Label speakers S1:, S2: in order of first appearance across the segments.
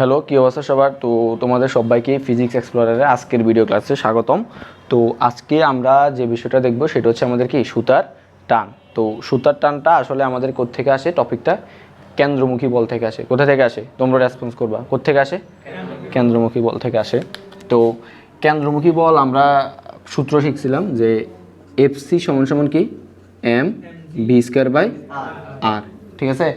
S1: Hello কী অবস্থা সবার? তো তোমাদের সবাইকে ফিজিক্স এক্সপ্লোরারের আজকের ভিডিও ক্লাসে স্বাগতম। তো আজকে আমরা যে বিষয়টা দেখব সেটা হচ্ছে আমাদের কি? সুতার টান। তো সুতার টানটা আসলে আমাদের কোত্থেকে আসে? টপিকটা কেন্দ্রমুখী বল থেকে আসে। কোথা থেকে আসে? তোমরা রেসপন্স করবা। কোত্থেকে আসে? কেন্দ্রমুখী বল থেকে আসে। তো কেন্দ্রমুখী বল আমরা সূত্র শিখছিলাম যে এফসি সমান সমান কি? M B square by R ঠিক আছে?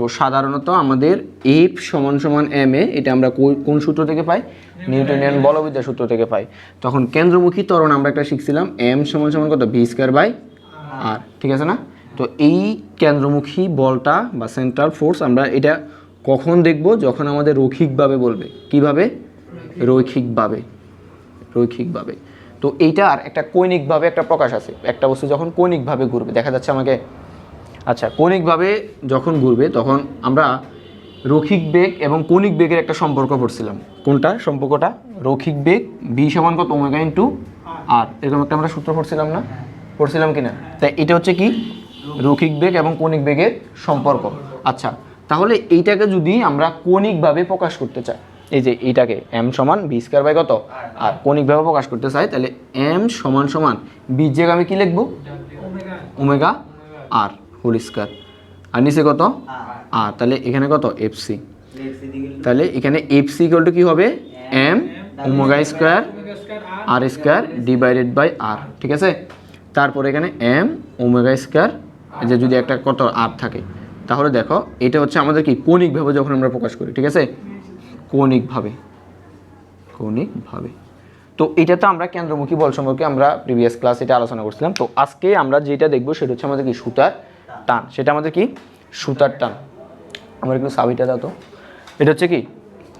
S1: তো সাধারণত আমাদের এফ সমান সমান এম এ, এটা আমরা কোন সূত্র থেকে পাই? নিউটনিয়ান বলবিদ্যা সূত্র থেকে পাই। তখন কেন্দ্রমুখী ত্বরণ আমরা একটা শিখছিলাম এম সমান সমান কত? বি স্কোয়ার বাই আর ঠিক আছে না? তো এই কেন্দ্রমুখী বলটা বা সেন্ট্রাল ফোর্স আমরা এটা কখন দেখব? যখন আমাদের রৈখিকভাবে বলবে। কীভাবে? রৈখিকভাবে। রৈখিকভাবে। তো এইটার একটা কৌণিকভাবে একটা প্রকাশ আছে। একটা বস্তু যখন কৌণিকভাবে ঘুরবে, দেখা যাচ্ছে আমাকে আচ্ছা কৌণিকভাবে যখন ঘুরবে, তখন আমরা রৈখিক বেগ এবং কৌণিক বেগের একটা সম্পর্ক পড়ছিলাম কোনটা? সম্পর্কটা? রৈখিক বেগ বি সমান কত? ওমেগা ইন্টু আর এরকম একটা আমরা সূত্র পড়ছিলাম না? পড়ছিলাম কিনা? তাই এটা হচ্ছে কি? রৈখিক বেগ এবং কৌণিক বেগের সম্পর্ক। আচ্ছা তাহলে এইটাকে যদি আমরা কৌণিকভাবে প্রকাশ করতে চাই, এই যে এইটাকে এম সমান বি স্কোয়ার বাই কত? আর কৌণিকভাবে প্রকাশ করতে চাই, তাহলে এম সমান সমান বির জায়গায় আমি কি লিখব? ওমেগা আর হোল স্কোয়ার আর নিচে কত? আর তাহলে এখানে কত? এফসি তাহলে এখানে এফসি ইকুয়াল টু কী হবে? M omega square R square divided by R ঠিক আছে? তারপর এখানে এম ওমেগা স্কোয়ার যে যদি একটা কত আর থাকে তাহলে দেখো এটা হচ্ছে আমাদের কি? কৌণিকভাবে যখন আমরা প্রকাশ করি ঠিক আছে? কৌণিকভাবে কৌণিকভাবে তো এটা তো আমরা কেন্দ্রমুখী বল সম্পর্কে আমরা প্রিভিয়াস ক্লাস এটা আলোচনা করছিলাম। তো আজকে আমরা যেটা দেখব সেটা হচ্ছে আমাদের কি? সুতার টান। সেটা আমাদের কি? সুতার টান। আমার একটু সাবিটা দাও তো। এটা হচ্ছে কি?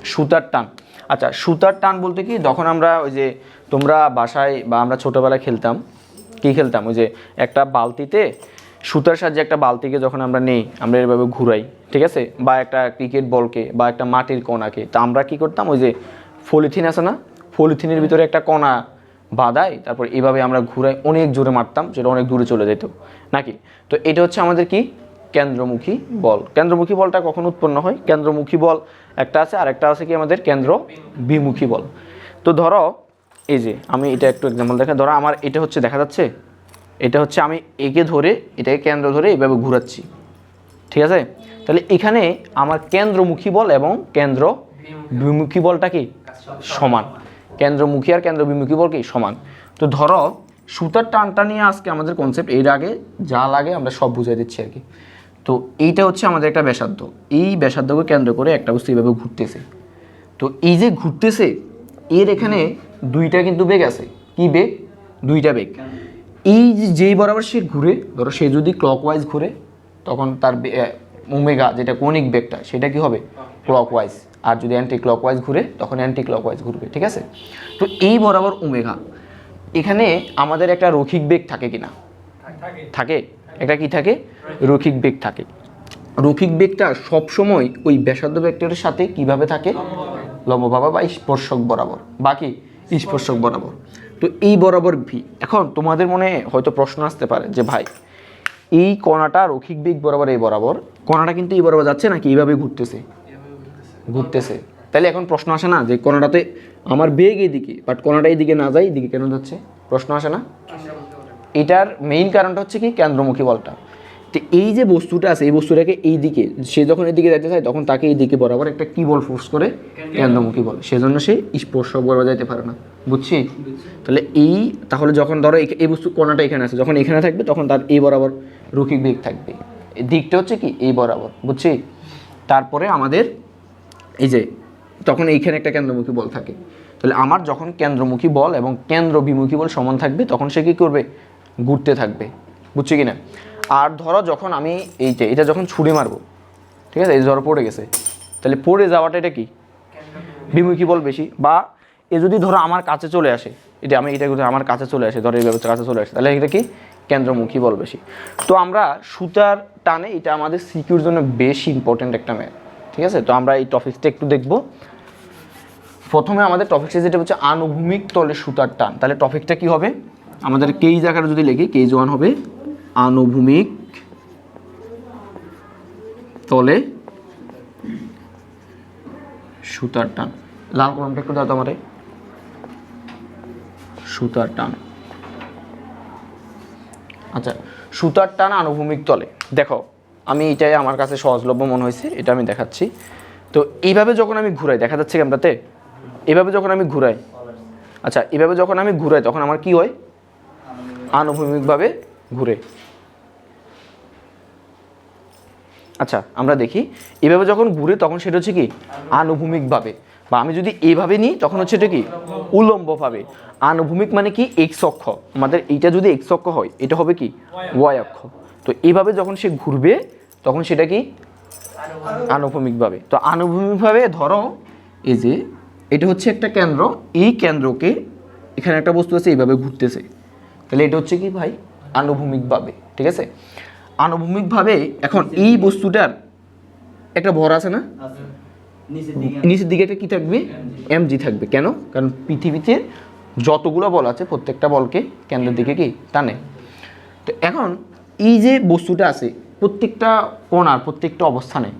S1: সুতার টান। আচ্ছা সুতার টান বলতে কি? যখন আমরা ওই যে তোমরা বাসায় বা আমরা ছোটোবেলায় খেলতাম, কি খেলতাম? ওই যে একটা বালতিতে সুতার সাহায্যে একটা বালতিকে যখন আমরা নেই, আমরা এভাবে ঘুরাই, ঠিক আছে? বা একটা ক্রিকেট বলকে বা একটা মাটির কণাকে। তা আমরা কি করতাম? ওই যে পলিথিন আছে না? পলিথিনের ভিতরে একটা কণা বাঁধাই তারপর এভাবে আমরা ঘুরাই, অনেক জোরে মারতাম সেটা অনেক দূরে চলে যেত। নাকি? তো এটা হচ্ছে আমাদের কি? কেন্দ্রমুখী বল। কেন্দ্রমুখী বলটা কখন উৎপন্ন হয়? কেন্দ্রমুখী বল একটা আছে আর একটা আছে কি আমাদের? কেন্দ্র বিমুখী বল। তো ধরো, এই যে আমি এটা একটু এক্সাম্পল দেখা ধরো আমার এটা হচ্ছে দেখা যাচ্ছে? এটা হচ্ছে আমি একে ধরে, এটাকে কেন্দ্র ধরে এভাবে ঘুরাচ্ছি। ঠিক আছে? তাহলে এখানে আমার কেন্দ্রমুখী বল এবং কেন্দ্র বিমুখী বলটা কি? সমান। কেন্দ্রমুখী আর কেন্দ্র বিমুখী বল কি? সমান। তো ধরো সুতার টানটা নিয়ে আজকে আমাদের কনসেপ্ট এর আগে যা লাগে আমরা সব বুঝিয়ে দিচ্ছি আর কি। তো এইটা হচ্ছে আমাদের একটা ব্যাসার্ধ। এই ব্যাসার্ধকে কেন্দ্র করে একটা বস্তু এইভাবে ঘুরতেছে। তো এই যে ঘুরতেছে, এর এখানে দুইটা কিন্তু বেগ আছে। কি বেগ? দুইটা বেগ। এই যে যেই বরাবর সে ঘুরে, ধরো সে যদি ক্লকওয়াইজ ঘুরে, তখন তার ওমেগা যেটা কৌণিক বেগটা, সেটা কি হবে? ক্লকওয়াইজ আর যদি অ্যান্টি ক্লকওয়াইজ ঘুরে, তখন অ্যান্টি ক্লকওয়াইজ ঘুরবে, ঠিক আছে? তো এই বরাবর ওমেগা এখানে আমাদের একটা রৈখিক বেগ থাকে কি না থাকে? একটা কি থাকে? রৈখিক বেগ থাকে। রৈখিক বেগটা সবসময় ওই ব্যাসার্ধ ভেক্টরের সাথে কীভাবে থাকে? লম্বভাবে বা স্পর্শক বরাবর। বাকি স্পর্শক বরাবর। তো এই বরাবর ভি এখন তোমাদের মনে হয়তো প্রশ্ন আসতে পারে যে ভাই এই কণাটা রৈখিক বেগ বরাবর এই বরাবর কণাটা কিন্তু এই বরাবর যাচ্ছে নাকি এইভাবে ঘুরতেছে? ঘুরতেছে। তাহলে এখন প্রশ্ন আসে না যে কণাটাতে আমার বেগ এদিকে বাট কণাটা এইদিকে না যায়, এইদিকে কেন যাচ্ছে? প্রশ্ন আসে না? এটার মেইন কারণটা হচ্ছে কি? কেন্দ্রমুখী বলটা। তো এই যে বস্তুটা আছে, এই বস্তুটাকে এই দিকে সে যখন এদিকে যাইতে চায়, তখন তাকে এই দিকে বরাবর একটা কি বল ফোর্স করে কেন্দ্রমুখী বল। সেজন্য সে স্পর্শক বরাবর যাইতে পারে না। বুঝছি? তাহলে এই, তাহলে যখন ধরো এই- বস্তু কোনাটা এখানে আছে, যখন এখানে থাকবে, তখন তার এই বরাবর রুখিক বেগ থাকবে। দিকটা হচ্ছে কি? এই বরাবর। বুঝছি? তারপরে আমাদের এই যে তখন এইখানে একটা কেন্দ্রমুখী বল থাকে। তাহলে আমার যখন কেন্দ্রমুখী বল এবং কেন্দ্র বিমুখী বল সমান থাকবে তখন সে কী করবে? ঘুরতে থাকবে। বুঝছি কি না আর ধরো যখন আমি এইটা এটা যখন ছুড়ে মারবো ঠিক আছে? এই ধরো পড়ে গেছে। তাহলে পড়ে যাওয়াটা এটা কি? বিমুখী বল বেশি। বা এ যদি ধরো আমার কাছে চলে আসে এটা আমি এটা আমার কাছে চলে আসে ধরো এইভাবে কাছে চলে আসে তাহলে এটা কি? কেন্দ্রমুখী বল বেশি। তো আমরা সুতার টানে এটা আমাদের সিকিউর জন্য বেশি ইম্পর্ট্যান্ট একটা ম্যাথ ঠিক আছে? তো আমরা এই টপিকটা একটু দেখব। প্রথমে আমাদের টপিকটা যেটা হচ্ছে আনুভূমিক তলে সুতার টান। তাহলে টপিকটা কি হবে? আমাদের কেই জায়গাটা যদি লিখি কেজ ওয়ান হবে আনুভূমিক তলে সুতার টান। লাল কলমটা একটু দাও তো আমারে সুতার টান। আচ্ছা সুতার টান আনুভূমিক তলে। দেখো, আমি এটাই আমার কাছে সহজলভ্য মনে হয়েছে, এটা আমি দেখাচ্ছি। তো এইভাবে যখন আমি ঘুরাই, দেখা যাচ্ছে ক্যামেরাতে এভাবে যখন আমি ঘুরাই আচ্ছা এভাবে যখন আমি ঘুরাই, তখন আমার কি হয়? আনুভূমিকভাবে ঘুরে। আচ্ছা আমরা দেখি। এভাবে যখন ঘুরে, তখন সেটা হচ্ছে কি? আনুভূমিকভাবে। বা আমি যদি এইভাবে নিই, তখন হচ্ছে এটা কি? উলম্বভাবে। আনুভূমিক মানে কি? এক্স অক্ষ। আমাদের এইটা যদি এক্স অক্ষ হয়, এটা হবে কি? ওয়াই অক্ষ। তো এইভাবে যখন সে ঘুরবে, তখন সেটা কি? আনুভূমিকভাবে। তো আনুভূমিকভাবে ধরো, এই যে এটা হচ্ছে একটা কেন্দ্র। এই কেন্দ্রকে এখানে একটা বস্তু আছে এইভাবে ঘুরতেছে। তাহলে এটা হচ্ছে কি ভাই? আনুভূমিকভাবে ঠিক আছে? আনুভূমিকভাবে এখন এই বস্তুটার একটা ভর আছে না? নিচের দিকে একটা কি থাকবে? এম জি থাকবে। কেন? কারণ পৃথিবীতে যতগুলো বল আছে প্রত্যেকটা বলকে কেন্দ্রের দিকে কি? টানে। তো এখন এই যে বস্তুটা আছে প্রত্যেকটা কোণার প্রত্যেকটা অবস্থানে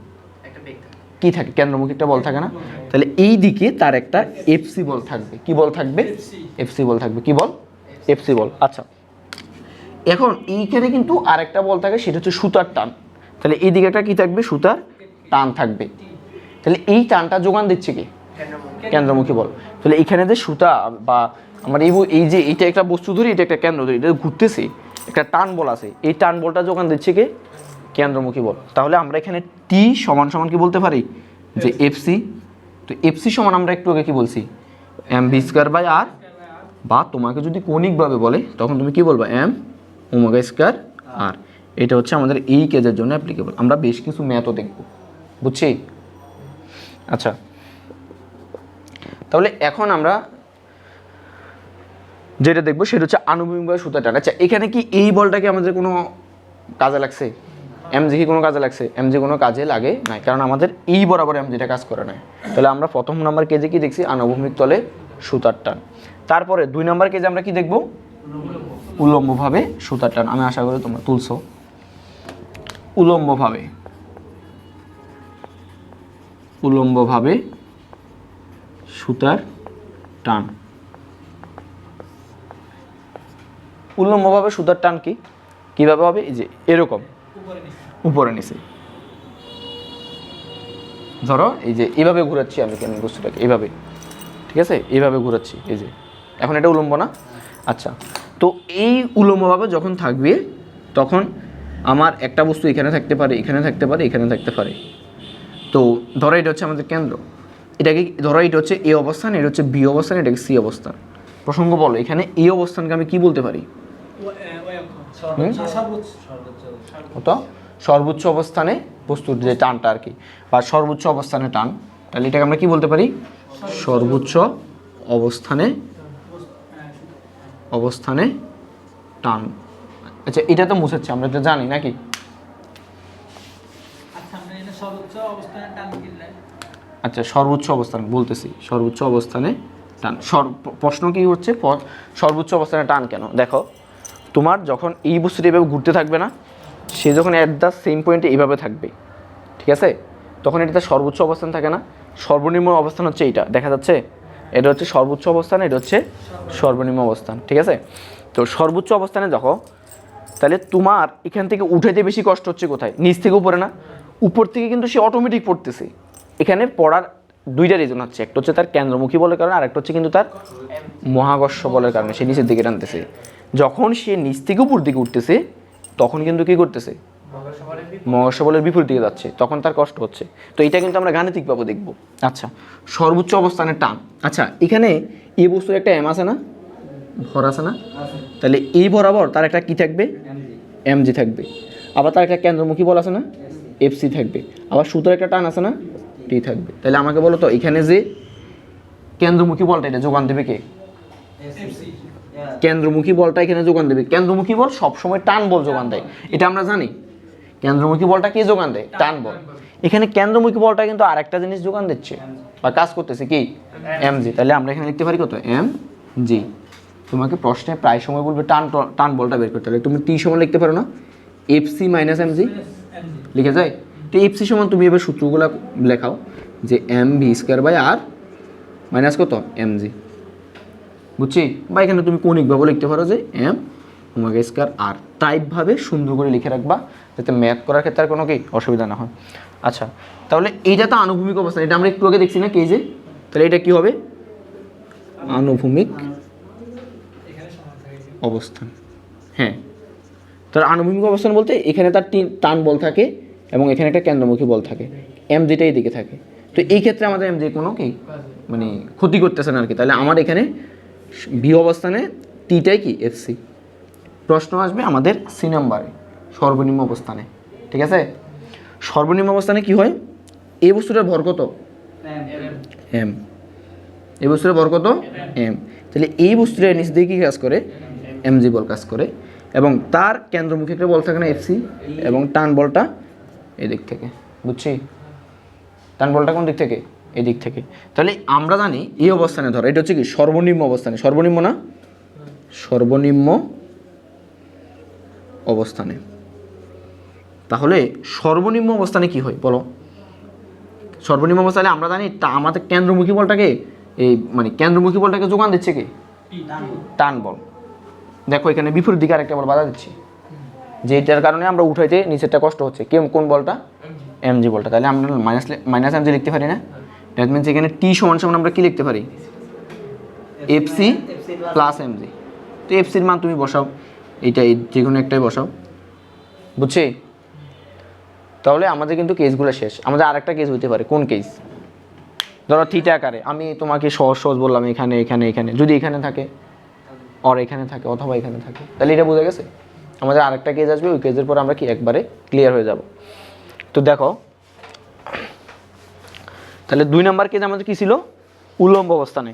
S1: কি থাকে? কেন্দ্রমুখী একটা বল থাকে না? তাহলে এই দিকে তার একটা এফসি বল থাকবে। কি বল থাকবে? এফসি বল থাকবে। কি বল? এফসি বল। আচ্ছা। এখন এইখানে কিন্তু আরেকটা বল থাকে, সেটা হচ্ছে সুতার টান। তাহলে এই দিকে একটা কি থাকবে? সুতার টান থাকবে। তাহলে এই টানটা যোগান দিচ্ছে কি? কেন্দ্রমুখী বল। তাহলে এখানে যে সুতা বা আমার এই এই যে এইটা একটা বস্তু ধরি, এটা একটা কেন্দ্র ধরি, এটা ঘুরতেছে, একটা টান বল আছে। এই টান বলটা যোগান দিচ্ছে কে? কেন্দ্রমুখী বল। তাহলে আমরা এখানে টি সমান সমান কি বলতে পারি? যে এফসি তো এফসি সমান আমরা একটু আগে কি বলছি? M V square by R বা তোমাকে যদি কৌণিকভাবে বলে তখন তুমি কি বলবা? এম ওমেগা স্কোয়ার আর এটা হচ্ছে আমাদের এই কেজের জন্য অ্যাপ্লিকেবল আমরা বেশ কিছু ম্যাথও দেখব। বুঝছি? আচ্ছা। তাহলে এখন আমরা যেটা দেখব সেটা হচ্ছে আনুভূমিকভাবে সুতা টান আচ্ছা এখানে কি এই বলটাকে আমাদের কোনো কাজে লাগছে? এমজি কি কোনো কাজে লাগছে? এমজি কোনো কাজে লাগে নাই। কারণ আমাদের এই বরাবর এমজিটা কাজ করে নাই। তাহলে আমরা প্রথম নাম্বার কেজে কি দেখছি? আনুভূমিক তলে সুতার টান। তারপরে দুই নাম্বার কেজে আমরা কি দেখব? উলম্বভাবে সুতার টান। আমি আশা করি তোমরা তুলছো। উলম্বভাবে। উলম্বভাবে সুতার টান। উল্লম্বভাবে সুতার টান কি? কীভাবে হবে? এই যে এরকম। উপরে নিচে। ধরো, এই যে এইভাবে ঘুরাচ্ছি আমি কেন বস্তুটাকে? এইভাবে। ঠিক আছে? এইভাবে ঘুরাচ্ছি, এই যে। এখন এটা উলম্ব না? আচ্ছা। তো এই উলম্বভাবে যখন থাকবে, তখন আমার একটা বস্তু এখানে থাকতে পারে, এখানে থাকতে পারে, এখানে থাকতে পারে। তো ধরো এটা হচ্ছে আমাদের কেন্দ্র। এটাকে ধরো এটা হচ্ছে এ অবস্থান, এটা হচ্ছে বি অবস্থান, এটাকে সি অবস্থান। প্রসঙ্গ বলো, এখানে এই অবস্থানকে আমি কি বলতে পারি? কত সর্বোচ্চ অবস্থানে। বস্তুর যে টানটা আর কি। বা সর্বোচ্চ অবস্থানে টান। তাহলে এটাকে আমরা কি বলতে পারি? সর্বোচ্চ অবস্থানে অবস্থানে টান। আচ্ছা এটা তো মুছাচ্ছে আমরা তো জানি নাকি?
S2: আচ্ছা সর্বোচ্চ অবস্থানে
S1: আচ্ছা বলতেছি সর্বোচ্চ অবস্থানে টান। সর- প্রশ্ন কি হচ্ছে? সর্বোচ্চ অবস্থানে টান কেন? দেখো তোমার যখন এই বস্তুটা এভাবে ঘুরতে থাকবে না, সে যখন অ্যাট দ্য সেম পয়েন্টে এইভাবে থাকবে, ঠিক আছে? তখন এটা তার সর্বোচ্চ অবস্থান থাকে না। সর্বনিম্ন অবস্থান হচ্ছে এইটা, দেখা যাচ্ছে? এটা হচ্ছে সর্বোচ্চ অবস্থান, এটা হচ্ছে সর্বনিম্ন অবস্থান, ঠিক আছে? তো সর্বোচ্চ অবস্থানে দেখো, তাহলে তোমার এখান থেকে উঠাইতে বেশি কষ্ট হচ্ছে কোথায়? নিচ থেকে উপরে না। উপর থেকে কিন্তু সে অটোমেটিক পড়তেছে। এখানে পড়ার দুইটা রিজন হচ্ছে। একটা হচ্ছে তার কেন্দ্রমুখী বলের কারণে, আরেকটা হচ্ছে কিন্তু তার মহাকর্ষ বলের কারণে, সে নিচের দিকে টানতেছে। যখন সে নিচ থেকে উপর দিকে উঠতেছে, তখন কিন্তু কি করতেছে? মহাকর্ষ বলের বিপরীত দিকে যাচ্ছে, তখন তার কষ্ট হচ্ছে। তো এটা কিন্তু আমরা গাণিতিকভাবে দেখব। আচ্ছা সর্বোচ্চ অবস্থানের টান। আচ্ছা এখানে এই বস্তুর একটা এম আছে না? ভর আছে না? তাহলে এই বরাবর তার একটা কি থাকবে? এম জি থাকবে। আবার তার একটা কেন্দ্রমুখী বল আছে না? এফসি থাকবে। আবার সুতোর একটা টান আছে না? টি থাকবে। তাহলে আমাকে বলো তো এখানে যে কেন্দ্রমুখী বলটা এটা যোগান দেবে কে? কেন্দ্রমুখী বলটা এখানে যোগান দেবে। কেন্দ্রমুখী বল সবসময় টান বল যোগান দেয়। এটা আমরা জানি। কেন্দ্রমুখী বলটা কে যোগান দেয়? টান বল। এখানে কেন্দ্রমুখী বলটা কিন্তু আরেকটা জিনিস যোগান দিচ্ছে। বা কাজ করতেছে কি? এম জি তাহলে আমরা এখানে লিখতে পারি কত? এম জি তোমাকে প্রশ্নে প্রায় সময় বলবে টান টান বলটা বের করতে তাহলে তুমি টি সময় লিখতে পারো না? F C minus M G লিখে যায়? তো এফ সি সমান তুমি এবার সূত্রগুলো লেখাও, যে M V square by R minus কত? এম জি বুঝছি? বা এখানে তুমি কৌণিকভাবে লিখতে পারো যে এম ওমেগা স্কোয়ার আর টাইপভাবে সুন্দর করে লিখে রাখবা, যাতে ম্যাথ করার ক্ষেত্রে আর কোনো কি অসুবিধা না হয়। আচ্ছা তাহলে এইটা তো আনুভূমিক অবস্থান এটা আমরা একটু আগে দেখছি না কেজে তাহলে এটা কি হবে? আনুভূমিক অবস্থান। হ্যাঁ তার আনুভূমিক অবস্থান বলতে এখানে তার টান বল থাকে। এবং এখানে একটা কেন্দ্রমুখী বল থাকে। এম জিটা এই দিকে থাকে। তো এই ক্ষেত্রে আমাদের এম জি কোনো কি মানে ক্ষতি করতেছে না আর কি। তাহলে আমার এখানে বি অবস্থানে টিটাই কি? এফসি প্রশ্ন আসবে আমাদের সি নাম্বারে সর্বনিম্ন অবস্থানে। ঠিক আছে? সর্বনিম্ন অবস্থানে কি হয়? এই বস্তুটার ভর কত? এম এই বস্তুটার ভর কত? এম তাহলে এই বস্তুটা নিচ দিয়ে কি কাজ করে? এম জি বল কাজ করে। এবং তার কেন্দ্রমুখী একটা বল থাকে না এফসি এবং টান বলটা এদিক থেকে বুঝছি? টান বলটা কোন দিক থেকে? এদিক থেকে। তাহলে আমরা জানি এই অবস্থানে ধরো এটা হচ্ছে কি সর্বনিম্ন অবস্থানে। সর্বনিম্ন না? সর্বনিম্ন অবস্থানে। তাহলে সর্বনিম্ন অবস্থানে কি হয় বলো? সর্বনিম্ন অবস্থানে আমরা জানি তা আমাদের কেন্দ্রমুখী বলটাকে এই মানে কেন্দ্রমুখী বলটাকে যোগান দিচ্ছে কি? টান বল। দেখো এখানে বিপরীত দিকে আরেকটা বল বাধা দিচ্ছি। যেটার কারণে আমরা উঠাইতে নিচেরটা কষ্ট হচ্ছে। কেম, কোন বলটা? এমজি বলটা। তাহলে আমরা মাইনাস মাইনাস এমজি লিখতে পারি না? দ্যাট মিনস এখানে টি সমান সমান আমরা কী লিখতে পারি? এফসি প্লাস এমজি তো এফসির মান তুমি বসাও। এইটা যে কোনো একটাই বসাও। বুঝছি? তাহলে আমাদের কিন্তু কেসগুলো শেষ। আমাদের আরেকটা কেস হতে পারে। কোন কেস ধরো থিটা আকারে। আমি তোমাকে সহজ সহজ বললাম, এখানে এখানে এখানে। যদি এখানে থাকে অর এখানে থাকে, অথবা এখানে থাকে। তাহলে এটা বোঝা গেছে? আমাদের আরেকটা কেজ আসবে, ওই কেজের পর আমরা কি একবারে ক্লিয়ার হয়ে যাব। তো দেখো, তাহলে দুই নম্বর কেজ আমাদের কী ছিল? উলম্ব অবস্থানে।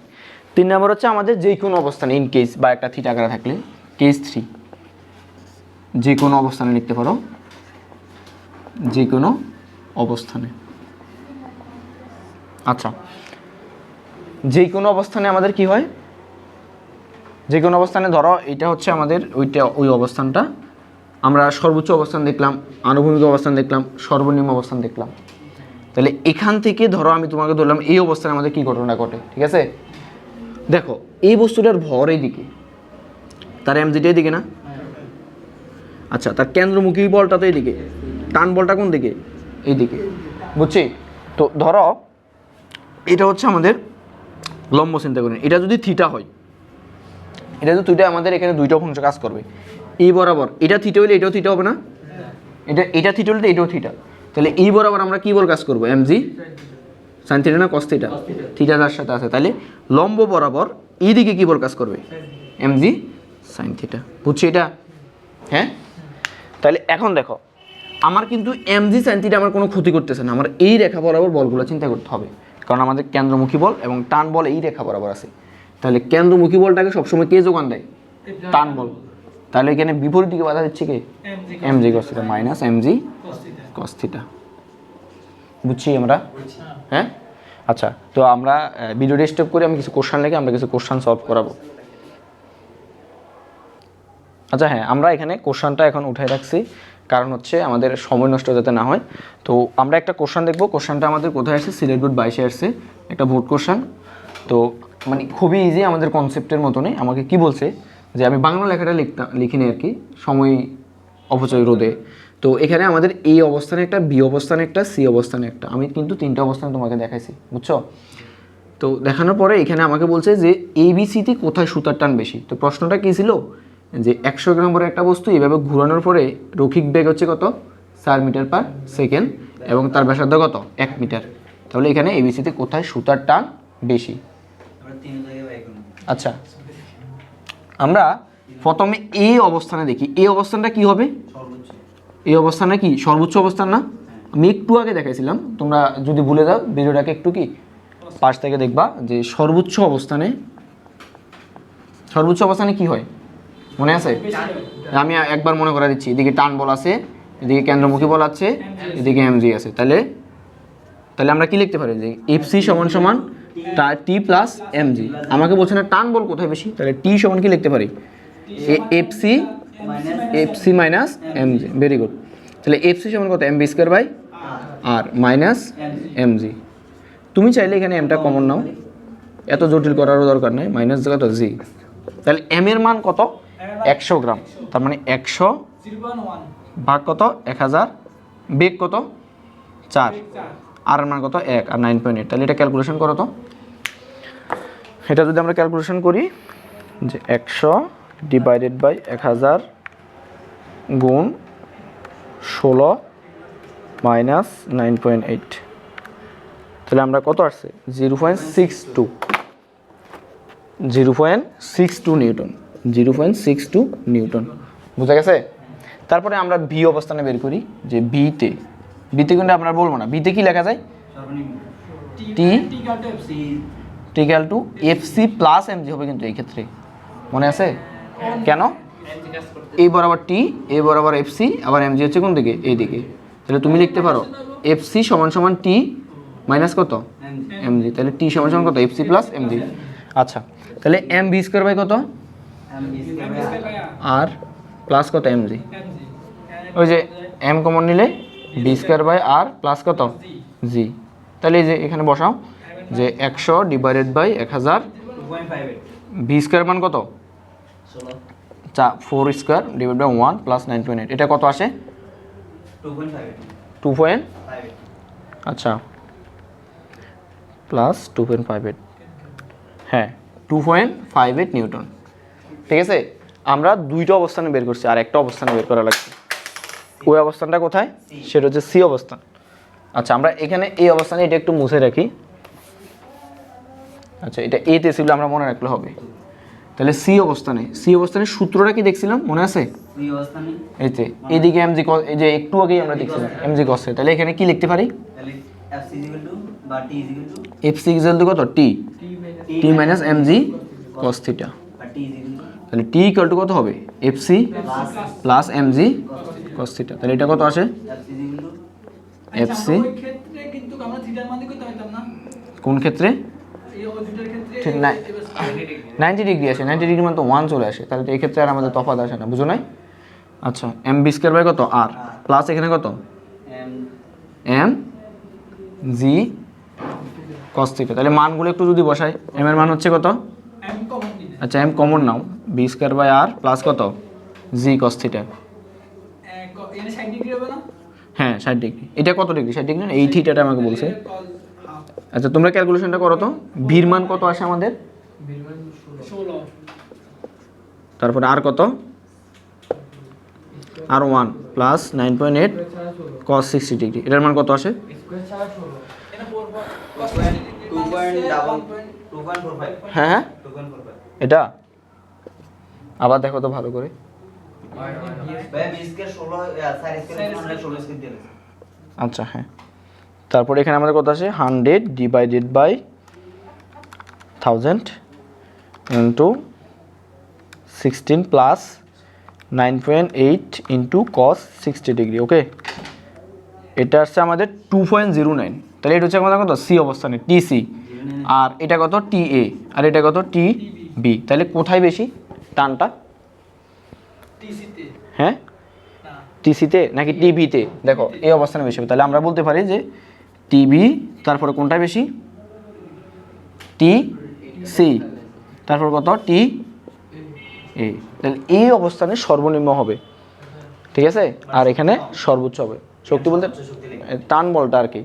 S1: তিন নম্বর হচ্ছে আমাদের যে কোনো অবস্থানে ইন কেস বা একটা থিটা আকারে থাকলে কেস থ্রি যে কোনো অবস্থানে লিখতে পারো, যে কোনো অবস্থানে। আচ্ছা যে কোনো অবস্থানে আমাদের কি হয়? যে কোনো অবস্থানে ধরো এটা হচ্ছে আমাদের ওইটা, ওই অবস্থানটা। আমরা সর্বোচ্চ অবস্থান দেখলাম, আনুভূমিক অবস্থান দেখলাম, সর্বনিম্ন অবস্থান দেখলাম। তাহলে এখান থেকে ধরো, আমি তোমাকে ধরলাম, এই অবস্থানে আমাদের কী ঘটনা ঘটে, ঠিক আছে? দেখো, এই বস্তুটার ভর এইদিকে। তার এমজিটা এইদিকে না? আচ্ছা তার কেন্দ্রমুখী বলটা তো এইদিকে। টান বলটা কোন দিকে? এইদিকে। বুঝছি? তো ধরো, এটা হচ্ছে আমাদের লম্ব চিন্তা করি এটা যদি থিটা হয় এটা তো দুইটা আমাদের এখানে দুইটা অংশ কাজ করবে। এই বরাবর এটা থিটা হলে এটাও থিটা হবে না? এটা এটা থিটা হলে এটাও থিটা তাহলে এই বরাবর আমরা কি বল কাজ করব? এমজি সাইন থিটা না কস থিটা থিটা তার সাথে আছে। তাহলে লম্ব বরাবর এই দিকে কি বল কাজ করবে? এমজি সাইন থিটা বুঝছি এটা? হ্যাঁ? তাহলে এখন দেখো আমার কিন্তু এমজি সাইন থিটা আমার কোনো ক্ষতি করতেছে না। আমার এই রেখা বরাবর বলগুলো চিন্তা করতে হবে। কারণ আমাদের কেন্দ্রমুখী বল এবং টান বল এই রেখা বরাবর আছে। তাহলে কেন্দ্রমুখী বলটাকে সবসময় কে যোগান দেয়? টান বল। তাহলে এখানে বিপরীত দিকে বাধা দিচ্ছে কে?
S2: MG
S1: MG cos theta minus MG
S2: কস্তিতে
S1: cos theta বুঝছি আমরা? হ্যাঁ? আচ্ছা তো আমরা ভিডিওটা স্টপ করে আমি কিছু কোশ্চান লিখে আমরা কিছু কোশ্চান সলভ করাবো। আচ্ছা হ্যাঁ আমরা এখানে কোশ্চানটা এখন উঠাই রাখছি। কারণ হচ্ছে আমাদের সময় নষ্ট যাতে না হয়। তো আমরা একটা কোশ্চান দেখব। কোশ্চানটা আমাদের কোথায় আসছে সিলেট বোর্ড বাইশে আসছে। একটা ভোট কোশ্চান তো মানে খুবই ইজি আমাদের কনসেপ্টের মতনই। আমাকে কি বলছে যে, আমি বাংলা লেখাটা লিখতাম লিখিনি আর কি, সময় অপচয় রোধে। তো এখানে আমাদের এই অবস্থানে একটা বি অবস্থানে একটা সি অবস্থানে একটা। আমি কিন্তু তিনটা অবস্থান তোমাকে দেখাইছি, বুঝছ? তো দেখানোর পরে এখানে আমাকে বলছে যে এবিসিতে কোথায় সুতার টান বেশি? তো প্রশ্নটা কী ছিল? যে, একশো গ্রাম করে একটা বস্তু এইভাবে ঘোরানোর পরে রৈখিক বেগ হচ্ছে কত? চার মিটার পার সেকেন্ড। এবং তার ব্যাসার্ধ কত? এক মিটার। তাহলে এখানে এবিসিতে কোথায় সুতার টান বেশি? আচ্ছা। আমরা প্রথমে এ অবস্থানে দেখি। এ অবস্থানটা কি হবে? এই অবস্থানটা কি? সর্বোচ্চ অবস্থান না? আমি একটু আগে দেখাইছিলাম। তোমরা যদি ভুলে যাও ভিডিওটাকে একটু কি? পাশ থেকে দেখবা যে সর্বোচ্চ অবস্থানে সর্বোচ্চ অবস্থানে কি হয়? মনে আছে? আমি একবার মনে করা দিচ্ছি। এদিকে টান বল আছে এদিকে কেন্দ্রমুখী বল আছে এদিকে এমজি আছে। তাহলে তাহলে আমরা কি লিখতে পারি? যে এফসি সমান সমান টি প্লাস এম জি আমাকে বলছে না, টান বল কোথায় বেশি? তাহলে টি সমান কি লিখতে পারি? FC FC minus MG very good তাহলে এফসি সমান কত? MB square by R minus M G তুমি চাইলে এখানে এমটা কমন নাও। এত জটিল করারও দরকার নেই। মাইনাস জায়গা তো জি তাহলে এম এর মান কত? একশো গ্রাম। তার মানে একশো ভাগ কত? এক হাজার। বেগ কত? চার। আর মান কত? এক আর নাইন পয়েন্ট এইট তাহলে এটা ক্যালকুলেশন করো তো। এটা যদি আমরা ক্যালকুলেশন করি যে একশো ডিভাইডেড বাই এক হাজার গুণ ষোলো মাইনাস নাইন পয়েন্ট এইট তাহলে আমরা কত আসছে? Zero point six two zero point six two newton zero point six two newton বুঝা গেছে? তারপরে আমরা বি অবস্থানে বের করি যে বিতে বিতে কিন্তু আমরা বলব না। বিতে কি লেখা যায়? টি
S2: টি কাটে
S1: টিক্যাল to F C plus M G হবে কিন্তু এই ক্ষেত্রে। মনে আছে? কেন? এই বরাবর টি এই বরাবর এফ সি আবার এম জি হচ্ছে কোন দিকে? এই দিকে। তাহলে তুমি লিখতে পারো এফ সি সমান সমান টি মাইনাস কত? এম জি তাহলে টি সমান সমান কত? F C plus M G আচ্ছা তাহলে এম বি স্কোয়ার বাই কত? আর প্লাস কত? এম জি ওই যে এম কমন নিলে B square by R plus কত? জি। তাহলে এই যে এখানে বসাও, যে একশো ডিভাইডেড বাই এক হাজার বি স্কোয়ার মান কত? চা four square divide by one plus nine point eight এটা কত আসে? টু পয়েন্ট আচ্ছা। Plus two point five eight হ্যাঁ two point five eight newton. ঠিক আছে? আমরা দুইটা অবস্থানে বের করছি আর একটা অবস্থানে বের করা লাগছে ওই অবস্থানটা কোথায়? সেটা হচ্ছে সি অবস্থান। আচ্ছা আমরা এখানে এই অবস্থানে এটা একটু মুছে রাখি। আচ্ছা এটা এতে ছিল আমরা মনে রাখলে হবে। তাহলে সি অবস্থানে সি অবস্থানের সূত্রটা কি দেখছিলাম? মনে আছে? এইতে এইদিকে এমজি এই যে একটু আগেই আমরা দেখছিলাম এমজি কসে তাহলে এখানে কি লিখতে পারি? এফ সি ইকুয়াল টু কত? T T minus M G cos theta তাহলে টি ইকুয়াল টু কত হবে? F C plus M cos theta তাহলে এটা কত আসে?
S2: আচ্ছা,
S1: FC
S2: ওই ক্ষেত্রে কিন্তু আমরা থিটার মান করতে পারতাম না।
S1: কোন ক্ষেত্রে?
S2: এই ওই ক্ষেত্রে
S1: ঠিক নাই নাইনটি ডিগ্রি আসে। নাইনটি ডিগ্রি মানে তো ওয়ান চলে আসে। তাহলে তো এই ক্ষেত্রে আর আমাদের তফাৎ আসে না। বুঝো নাই? আচ্ছা এম বি স্কোয়ার বাই কত? আর প্লাস এখানে কত? এম জি কস থিটা তাহলে মানগুলো একটু যদি বসাই এম এর মান হচ্ছে কত?
S2: এম কমন নিতে
S1: আচ্ছা M common now. B square by R plus কত? জি কস থিটা
S2: এখানে 60 ডিগ্রি হবে না
S1: হ্যাঁ ষাট ডিগ্রি এটা কত ডিগ্রি ষাট ডিগ্রি না? এই থিটাটা আমাকে বলছে। আচ্ছা তোমরা ক্যালকুলেশনটা করো তো। ভির মান কত আসে আমাদের?
S2: 16
S1: তারপরে আর কত? R one plus nine point eight cos sixty degree এটার মান কত আসে? হ্যাঁ হ্যাঁ। এটা? আবার দেখো তো ভালো করে। আচ্ছা হ্যাঁ। তারপরে এখানে আমাদের কত আছে hundred divided by thousand into sixteen plus nine point eight into cos sixty degree, okay? এটা আসছে আমাদের টু পয়েন্ট জিরো নাইন। তাহলে এটা হচ্ছে আমাদের কত? সি অবস্থানে টি সি আর এটা কত? টি এ। আর এটা কত? T B. তাহলে কোথায় বেশি? টানটা? হ্যাঁ? টিসিতে নাকি টিভিতে দেখো এই অবস্থানে বেশি হবে তাহলে আমরা বলতে পারি যে টিভি তারপরে কোনটা বেশি? টি সি তারপর কত? টি এ তাহলে এই অবস্থানে সর্বনিম্ন হবে। ঠিক আছে? আর এখানে সর্বোচ্চ হবে। শক্তি বলতে টান বলটা আর কি।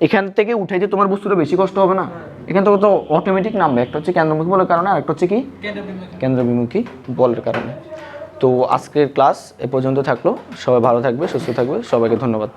S1: এখান থেকে উঠাইতে তোমার বস্তুটা বেশি কষ্ট হবে না? এখান থেকে তো অটোমেটিক নামবে। একটা হচ্ছে কেন্দ্রমুখী বলের কারণে আর একটা হচ্ছে কি?
S2: কেন্দ্র
S1: কেন্দ্রবিমুখী বলের কারণে। তো আজকের ক্লাস এ পর্যন্ত থাকল। সবাই ভালো থাকবে সুস্থ থাকবে। সবাইকে ধন্যবাদ।